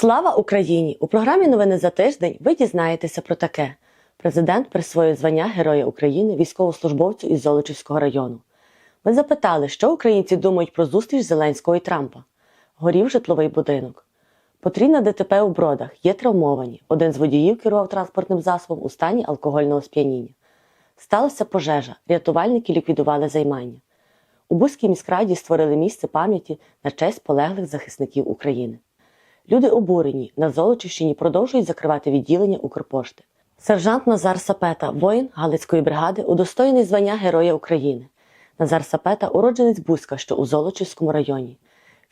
Слава Україні! У програмі Новини за тиждень ви дізнаєтеся про таке. Президент присвоїв звання Героя України військовослужбовцю із Золочівського району. Ми запитали, що українці думають про зустріч Зеленського і Трампа. Горів житловий будинок. Потрійна ДТП у бродах є травмовані. Один з водіїв керував транспортним засобом у стані алкогольного сп'яніння. Сталася пожежа. Рятувальники ліквідували займання. У Бузькій міськраді створили місце пам'яті на честь полеглих захисників України. Люди обурені на Золочівщині продовжують закривати відділення Укрпошти. Сержант Назар Сапета, воїн Галицької бригади, удостоєний звання Героя України. Назар Сапета уродженець Бузька, що у Золочівському районі.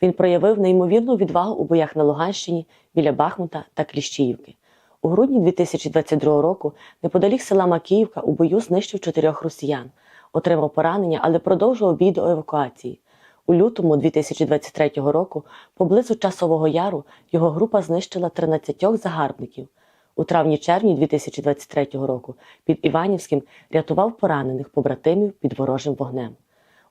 Він проявив неймовірну відвагу у боях на Луганщині біля Бахмута та Кліщіївки. У грудні 2022 року неподалік села Макіївка у бою знищив чотирьох росіян, отримав поранення, але продовжував бій до евакуації. У лютому 2023 року поблизу Часового Яру його група знищила 13 загарбників. У травні-червні 2023 року під Іванівським рятував поранених побратимів під ворожим вогнем.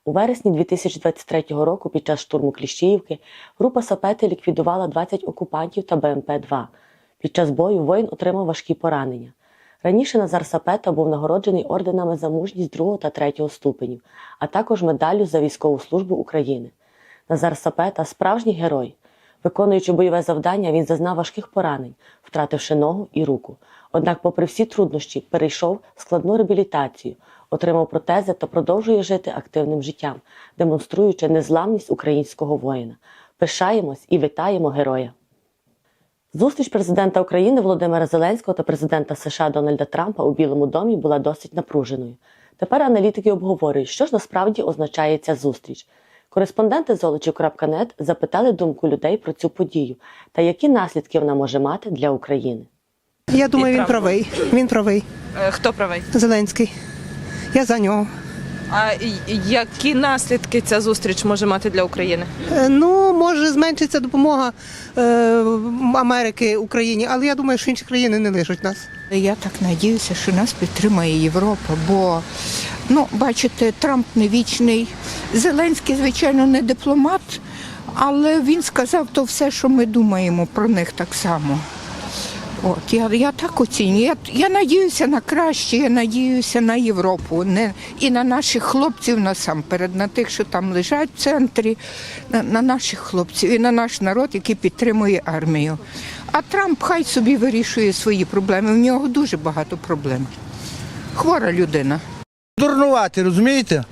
У вересні 2023 року під час штурму Кліщіївки група Сапети ліквідувала 20 окупантів та БМП-2. Під час бою воїн отримав важкі поранення. Раніше Назар Сапета був нагороджений орденами за мужність 2 та 3 ступенів, а також медаллю за військову службу України. Назар Сапета справжній герой. Виконуючи бойове завдання, він зазнав важких поранень, втративши ногу і руку. Однак, попри всі труднощі, перейшов складну реабілітацію, отримав протези та продовжує жити активним життям, демонструючи незламність українського воїна. Пишаємось і вітаємо героя. Зустріч президента України Володимира Зеленського та президента США Дональда Трампа у Білому домі була досить напруженою. Тепер аналітики обговорюють, що ж насправді означає ця зустріч. Кореспонденти Золочів.нет запитали думку людей про цю подію та які наслідки вона може мати для України. Я думаю, він правий. Він правий. Е, Хто правий? Зеленський. Я за нього. А які наслідки ця зустріч може мати для України? Е, Ну, може, зменшиться допомога е, Америки Україні, але я думаю, що інші країни не лишать нас. Я так надіюся, що нас підтримає Європа, бо ну, бачите, Трамп не вічний. Зеленський, звичайно, не дипломат, але він сказав то все, що ми думаємо про них так само. От я, я так оцінюю. Я, я надіюся на краще, я надіюся на Європу, не і на наших хлопців насамперед, на тих, що там лежать в центрі, на, на наших хлопців і на наш народ, який підтримує армію. А Трамп хай собі вирішує свої проблеми. В нього дуже багато проблем. Хвора людина. Дурнувати, розумієте?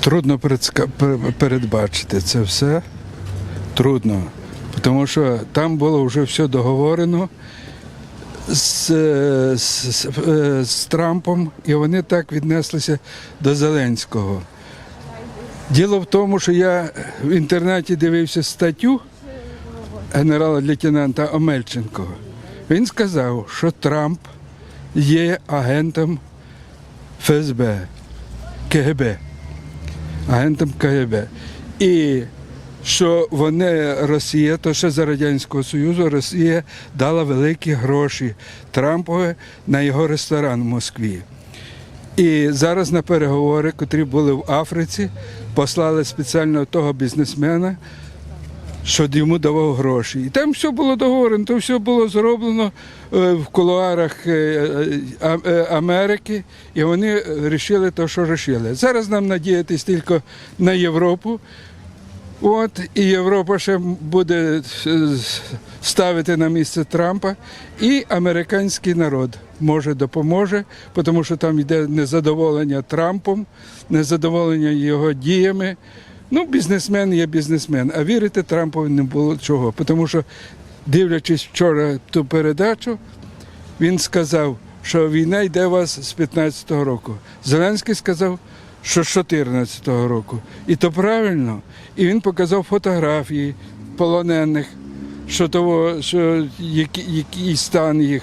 Трудно передбачити це все. Трудно. Тому що там було вже все договорено з, з, е, з Трампом, і вони так віднеслися до Зеленського. Діло в тому, що я в інтернеті дивився статтю генерала-лейтенанта Омельченко. Він сказав, що Трамп є агентом ФСБ, КГБ агентом КГБ. І що вони, Росія, то ще за Радянського Союзу, Росія дала великі гроші Трампові на його ресторан в Москві. І зараз на переговори, котрі були в Африці, послали спеціально того бізнесмена, що йому давав гроші. І там все було договорено, то все було зроблено е, в кулуарах е, е, Америки, і вони вирішили те, що вирішили. Зараз нам надіятись тільки на Європу. От, і Європа ще буде е, ставити на місце Трампа, і американський народ може допоможе, тому що там йде незадоволення Трампом, незадоволення його діями. Ну, бізнесмен є бізнесмен, а вірити Трампові не було чого. Тому що, дивлячись вчора ту передачу, він сказав, що війна йде у вас з 15-го року. Зеленський сказав, що з 14-го року. І то правильно. І він показав фотографії полонених, що того, що який, який стан їх.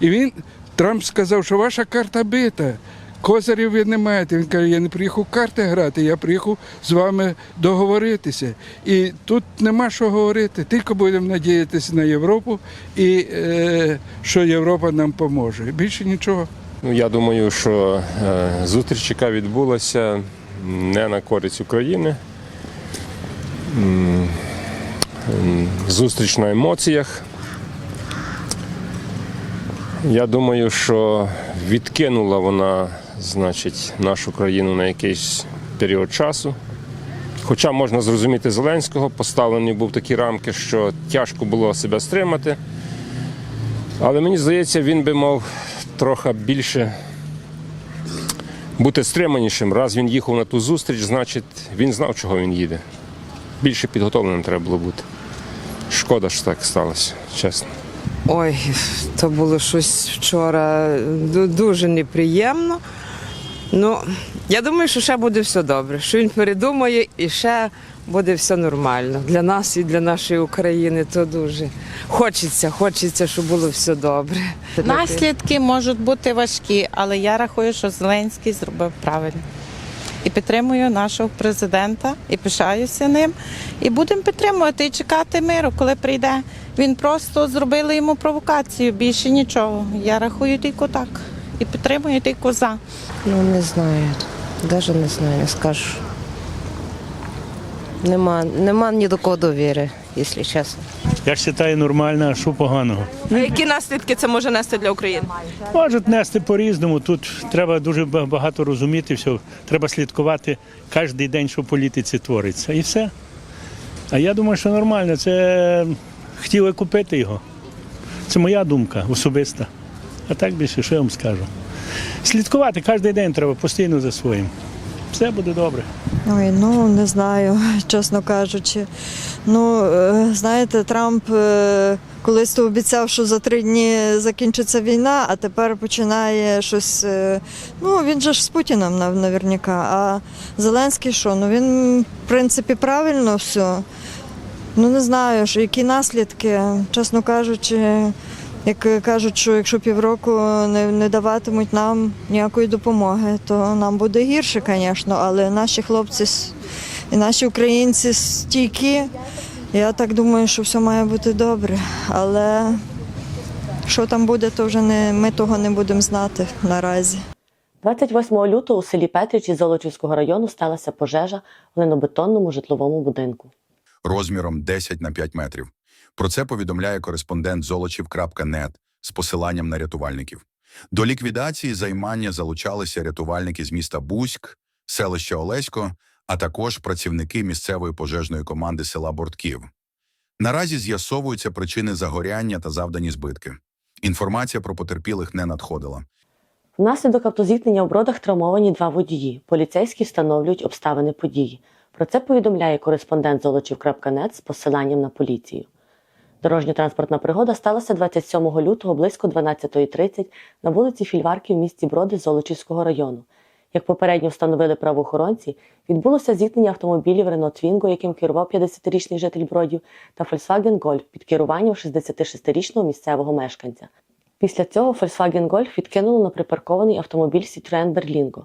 І він Трамп сказав, що ваша карта бита. Козирів ви не маєте. Він каже, я не приїхав карти грати, я приїхав з вами договоритися. І тут нема що говорити. Тільки будемо надіятися на Європу і е, що Європа нам поможе. Більше нічого. Ну, я думаю, що е, зустріч, яка відбулася, не на користь України. Зустріч на емоціях. Я думаю, що відкинула вона, значить, нашу країну на якийсь період часу. Хоча можна зрозуміти Зеленського, поставлені був такі рамки, що тяжко було себе стримати. Але мені здається, він би мав трохи більше бути стриманішим. Раз він їхав на ту зустріч, значить він знав, чого він їде. Більше підготовленим треба було бути. Шкода, що так сталося, чесно. Ой, то було щось вчора дуже неприємно. Ну, я думаю, що ще буде все добре, що він передумає і ще буде все нормально. Для нас і для нашої України то дуже хочеться, хочеться, щоб було все добре. Наслідки можуть бути важкі, але я рахую, що Зеленський зробив правильно. І підтримую нашого президента, і пишаюся ним. І будемо підтримувати і чекати миру, коли прийде. Він просто зробили йому провокацію, більше нічого. Я рахую тільки так. І підтримую тільки за. Ну, не знаю. Навіть не знаю, не скажу. Нема, нема ні до кого довіри, якщо чесно. Я ж вважаю нормально, а що поганого. А які наслідки це може нести для України? Можуть нести по-різному. Тут треба дуже багато розуміти все. Треба слідкувати кожен день, що в політиці твориться. І все. А я думаю, що нормально. Це хотіли купити його. Це моя думка особиста. А так більше, що я вам скажу? Слідкувати кожен день треба постійно за своїм. Все буде добре. Ой, ну не знаю, чесно кажучи. Ну, е, знаєте, Трамп е, колись то обіцяв, що за три дні закінчиться війна, а тепер починає щось. е, Ну, він же ж з Путіном нав- наверняка. А Зеленський що? Ну він, в принципі, правильно все. Ну не знаю, що які наслідки, чесно кажучи. Як кажуть, що якщо півроку не, не даватимуть нам ніякої допомоги, то нам буде гірше, звісно, але наші хлопці і наші українці стійкі. Я так думаю, що все має бути добре. Але що там буде, то вже не, ми того не будемо знати наразі. 28 лютого у селі Петричі Золочівського району сталася пожежа в глинобетонному житловому будинку. розміром 10 на 5 метрів. Про це повідомляє кореспондент золочів.нет з посиланням на рятувальників. До ліквідації займання залучалися рятувальники з міста Бузьк, селища Олесько, а також працівники місцевої пожежної команди села Бортків. Наразі з'ясовуються причини загоряння та завдані збитки. Інформація про потерпілих не надходила. Внаслідок автозіткнення в бродах травмовані два водії. Поліцейські встановлюють обставини події. Про це повідомляє кореспондент Золочів.нет з посиланням на поліцію. Дорожньо-транспортна пригода сталася 27 лютого близько 12.30 на вулиці Фільварки в місті Броди Золочівського району. Як попередньо встановили правоохоронці, відбулося зіткнення автомобілів Renault Twingo, яким керував 50-річний житель Бродів, та Volkswagen Golf під керуванням 66-річного місцевого мешканця. Після цього Volkswagen Golf відкинуло на припаркований автомобіль Citroen Berlingo.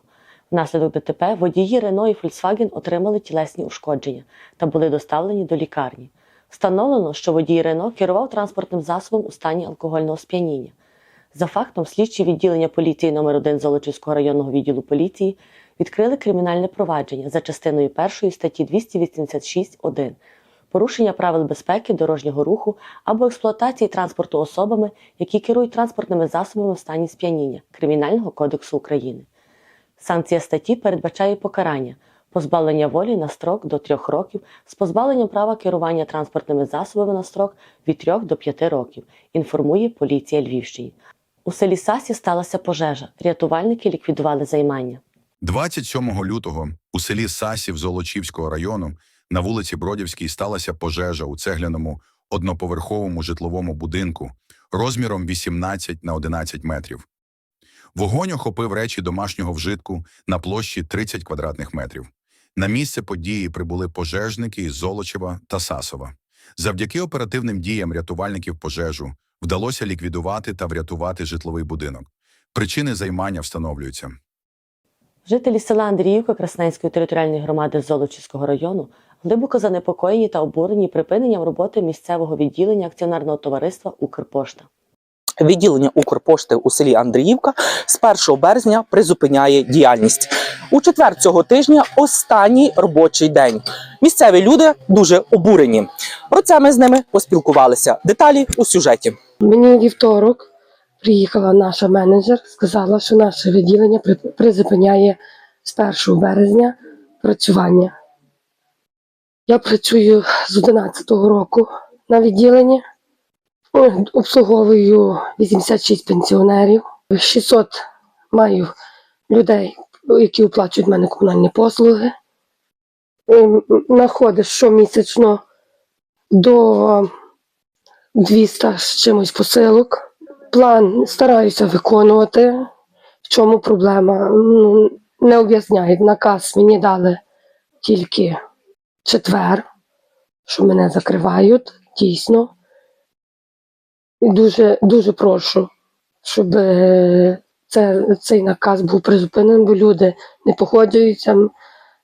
Внаслідок ДТП водії Renault і Volkswagen отримали тілесні ушкодження та були доставлені до лікарні. Встановлено, що водій Рено керував транспортним засобом у стані алкогольного сп'яніння. За фактом, слідчі відділення поліції номер 1 Золочівського районного відділу поліції відкрили кримінальне провадження за частиною 1 статті 286.1 порушення правил безпеки дорожнього руху або експлуатації транспорту особами, які керують транспортними засобами в стані сп'яніння Кримінального кодексу України. Санкція статті передбачає покарання позбавлення волі на строк до 3 років з позбавленням права керування транспортними засобами на строк від 3 до 5 років, інформує поліція Львівщини. У селі Сасі сталася пожежа. Рятувальники ліквідували займання. 27 лютого у селі Сасів Золочівського району на вулиці Бродівській сталася пожежа у цегляному одноповерховому житловому будинку розміром 18 на 11 метрів. Вогонь охопив речі домашнього вжитку на площі 30 квадратних метрів. На місце події прибули пожежники із Золочева та Сасова. Завдяки оперативним діям рятувальників пожежу вдалося ліквідувати та врятувати житловий будинок. Причини займання встановлюються. Жителі села Андріївка Красненської територіальної громади Золочівського району глибоко занепокоєні та обурені припиненням роботи місцевого відділення акціонерного товариства Укрпошта. Відділення Укрпошти у селі Андріївка з 1 березня призупиняє діяльність. У четвер цього тижня останній робочий день. Місцеві люди дуже обурені. Про це ми з ними поспілкувалися. Деталі у сюжеті. Мені вівторок приїхала наша менеджер, сказала, що наше відділення призупиняє з 1 березня працювання. Я працюю з 11-го року на відділенні, обслуговую 86 пенсіонерів, 600 маю людей, які оплачують в мене комунальні послуги. Находиш щомісячно до 200 з чимось посилок. План стараюся виконувати. В чому проблема? Ну, не об'ясняють. Наказ мені дали тільки четвер, що мене закривають, дійсно. Дуже, дуже прошу, щоб е, це, цей наказ був призупинений, бо люди не погоджуються.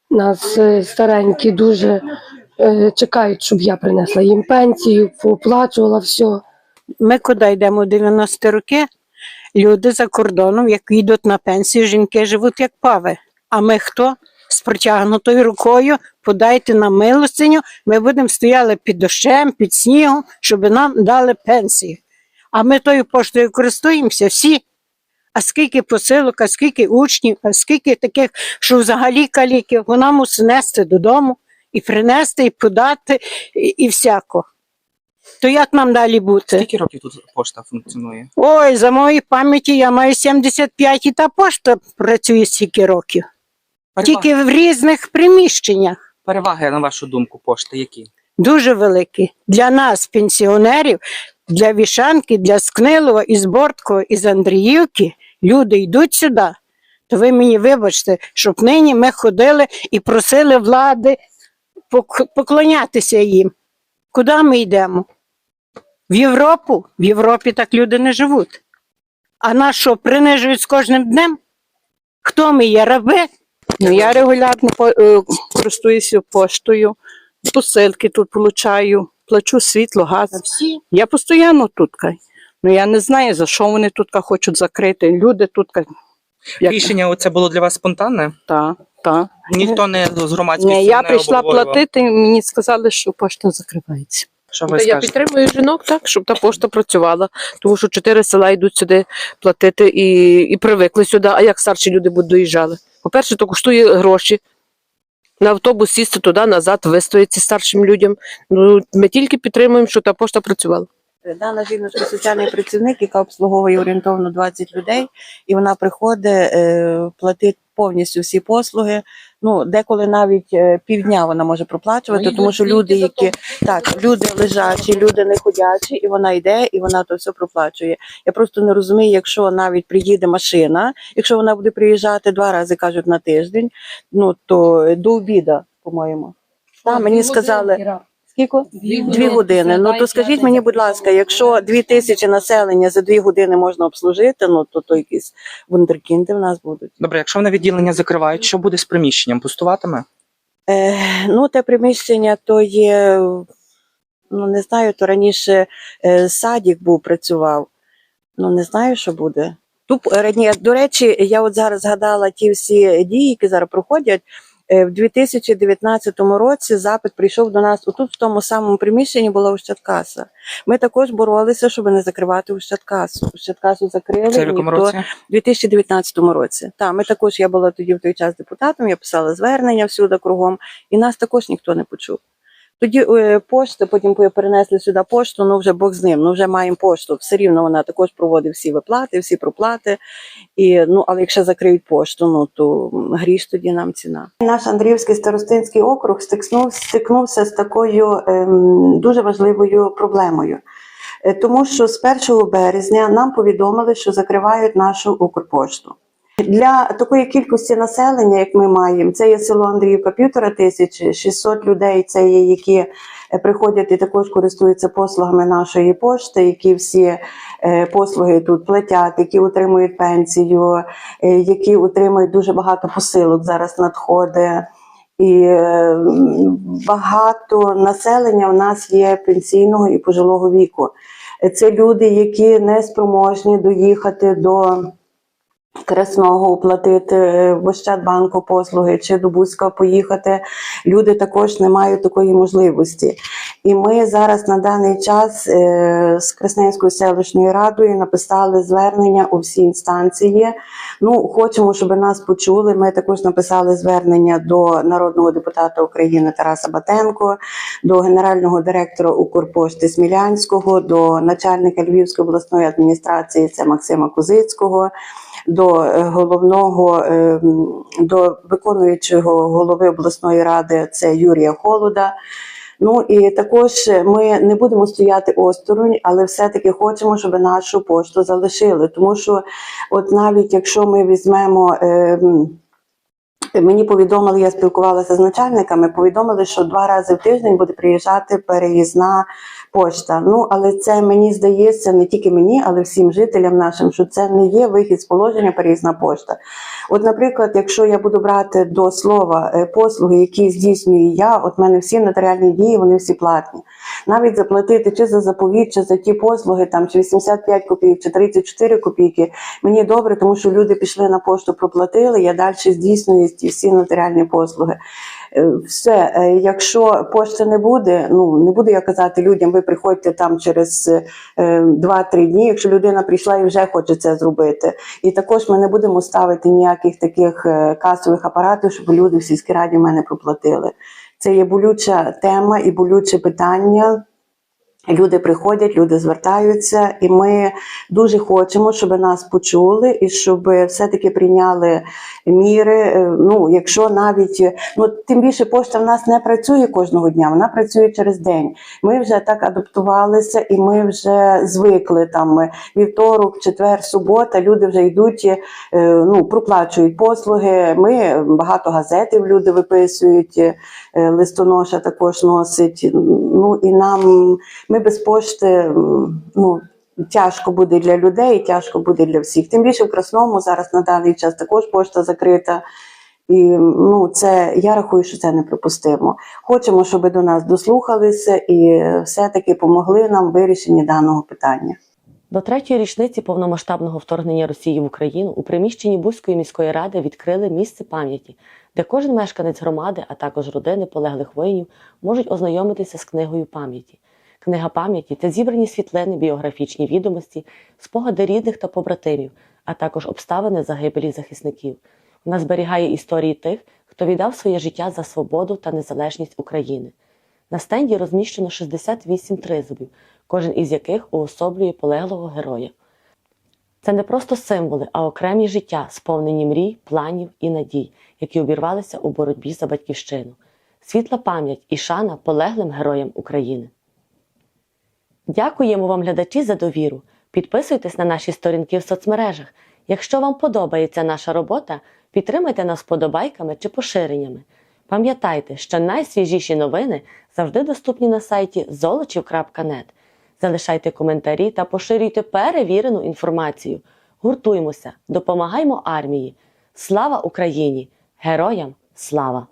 Нас е, старенькі дуже е, чекають, щоб я принесла їм пенсію, пооплачувала все. Ми куди йдемо в 90 роки? Люди за кордоном, як їдуть на пенсію, жінки живуть як пави. А ми хто? З протягнутою рукою подайте нам милостиню, ми будемо стояли під дощем, під снігом, щоб нам дали пенсію. А ми тою поштою користуємося всі. А скільки посилок, а скільки учнів, а скільки таких, що взагалі каліки, вона мусить нести додому і принести, і подати, і, і всяко. То як нам далі бути? Скільки років тут пошта функціонує? Ой, за моєї пам'яті я маю 75 і та пошта працює стільки років. Тільки в різних приміщеннях. Переваги, на вашу думку, пошти які? Дуже великі. Для нас, пенсіонерів, для Вішанки, для Скнилова, із Борткова, із Андріївки, люди йдуть сюди. То ви мені вибачте, щоб нині ми ходили і просили влади поклонятися їм. Куди ми йдемо? В Європу? В Європі так люди не живуть. А нас що, принижують з кожним днем? Хто ми є раби? Ну, я регулярно е, користуюся поштою, посилки тут получаю, плачу світло, газ. Всі. Я постійно тут. кай. Ну я не знаю, за що вони тут хочуть закрити. Люди тут. Як... Рішення оце було для вас спонтанне? Так, так. Ніхто не з громадськості Ні, я не прийшла обговорював? платити, мені сказали, що пошта закривається. Що ви Та я скажете? підтримую жінок так, щоб та пошта працювала, тому що чотири села йдуть сюди платити і, і привикли сюди. А як старші люди будуть доїжджали? По-перше, то коштує гроші. На автобус сісти туди, назад, вистояти старшим людям. Ну, ми тільки підтримуємо, що та пошта працювала. Дана жіночка соціальний працівник, яка обслуговує орієнтовно 20 людей, і вона приходить е, платить повністю всі послуги. Ну, деколи навіть е, півдня вона може проплачувати, тому що люди, які так, люди лежачі, люди не ходячі, і вона йде, і вона то все проплачує. Я просто не розумію, якщо навіть приїде машина, якщо вона буде приїжджати два рази, кажуть, на тиждень, ну то до обіда, по-моєму. Та, мені сказали. Скільки? Дві, години. Ну то скажіть мені, будь ласка, якщо дві тисячі населення за дві години можна обслужити, ну то то якісь вундеркінди в нас будуть. Добре, якщо вони відділення закривають, що буде з приміщенням? Пустуватиме? Е, ну, те приміщення то є, ну не знаю, то раніше е, садик був, працював. Ну не знаю, що буде. Тут, е, ні, до речі, я от зараз згадала ті всі дії, які зараз проходять. Е, В 2019 році запит прийшов до нас. Отут в тому самому приміщенні була Ощадкаса. Ми також боролися, щоб не закривати Ощадкасу. Ощадкасу закрили. Це в якому ніхто- році? У 2019 році. Так, ми також, я була тоді в той час депутатом, я писала звернення всюди кругом, і нас також ніхто не почув. Тоді е, пошта, потім перенесли сюди пошту, ну вже Бог з ним, ну вже маємо пошту. Все рівно вона також проводить всі виплати, всі проплати. І, ну, але якщо закриють пошту, ну то гріш тоді нам ціна. Наш Андріївський старостинський округ стикнув, стикнувся з такою ем, дуже важливою проблемою. Е, Тому що з 1 березня нам повідомили, що закривають нашу Укрпошту. Для такої кількості населення, як ми маємо, це є село Андріївка півтора тисячі, 600 людей. Це є які е, приходять і також користуються послугами нашої пошти, які всі е, послуги тут платять, які отримують пенсію, е, які отримують дуже багато посилок зараз надходить. І багато населення у нас є пенсійного і пожилого віку. Це люди, які не спроможні доїхати до Кресного оплатити е, в Ощадбанку послуги чи до Бузька поїхати. Люди також не мають такої можливості. І ми зараз на даний час е, з Красненською селищною радою написали звернення у всі інстанції. Ну, хочемо, щоб нас почули. Ми також написали звернення до народного депутата України Тараса Батенко, до генерального директора Укрпошти Смілянського, до начальника Львівської обласної адміністрації це Максима Козицького. До е, головного е, до виконуючого голови обласної ради це Юрія Холода. Ну і також ми не будемо стояти осторонь, але все-таки хочемо, щоб нашу пошту залишили. Тому що, от навіть якщо ми візьмемо. Мені повідомили, я спілкувалася з начальниками, повідомили, що два рази в тиждень буде приїжджати переїзна пошта. Ну, але це мені здається, не тільки мені, але всім жителям нашим, що це не є вихід з положення переїзна пошта. От, наприклад, якщо я буду брати до слова е, послуги, які здійснюю я, от мене всі нотаріальні дії, вони всі платні. Навіть заплатити чи за заповіт, чи за ті послуги, там чи 85 копійок, чи 34 копійки, мені добре, тому що люди пішли на пошту, проплатили, я далі здійснюю ті всі нотаріальні послуги. Е, Все, е, якщо пошти не буде, ну не буду я казати людям, ви приходьте там через е, 2-3 дні, якщо людина прийшла і вже хоче це зробити. І також ми не будемо ставити ніяких таких е, касових апаратів, щоб люди в сільській раді мене проплатили. Це є болюча тема і болюче питання. Люди приходять, люди звертаються, і ми дуже хочемо, щоб нас почули і щоб все-таки прийняли міри. Е, Ну, якщо навіть ну тим більше пошта в нас не працює кожного дня, вона працює через день. Ми вже так адаптувалися, і ми вже звикли там вівторок, четвер, субота. Люди вже йдуть, е, ну проплачують послуги. Ми багато газетів люди виписують, е, листоноша також носить. Ну і нам ми без пошти ну. Тяжко буде для людей, тяжко буде для всіх. Тим більше в Красному зараз на даний час також пошта закрита. І ну, це я рахую, що це неприпустимо. Хочемо, щоб до нас дослухалися і все-таки помогли нам в вирішенні даного питання. До третьої річниці повномасштабного вторгнення Росії в Україну у приміщенні Бузької міської ради відкрили місце пам'яті, де кожен мешканець громади, а також родини полеглих воїнів можуть ознайомитися з книгою пам'яті. Книга пам'яті це зібрані світлини, біографічні відомості, спогади рідних та побратимів, а також обставини загибелі захисників. Вона зберігає історії тих, хто віддав своє життя за свободу та незалежність України. На стенді розміщено 68 тризубів, кожен із яких уособлює полеглого героя. Це не просто символи, а окремі життя, сповнені мрій, планів і надій, які обірвалися у боротьбі за батьківщину. Світла пам'ять і шана полеглим героям України. Дякуємо вам, глядачі, за довіру. Підписуйтесь на наші сторінки в соцмережах. Якщо вам подобається наша робота, підтримайте нас подобайками чи поширеннями. Пам'ятайте, що найсвіжіші новини завжди доступні на сайті золочів.нет. Залишайте коментарі та поширюйте перевірену інформацію. Гуртуймося, допомагаймо армії. Слава Україні! Героям слава!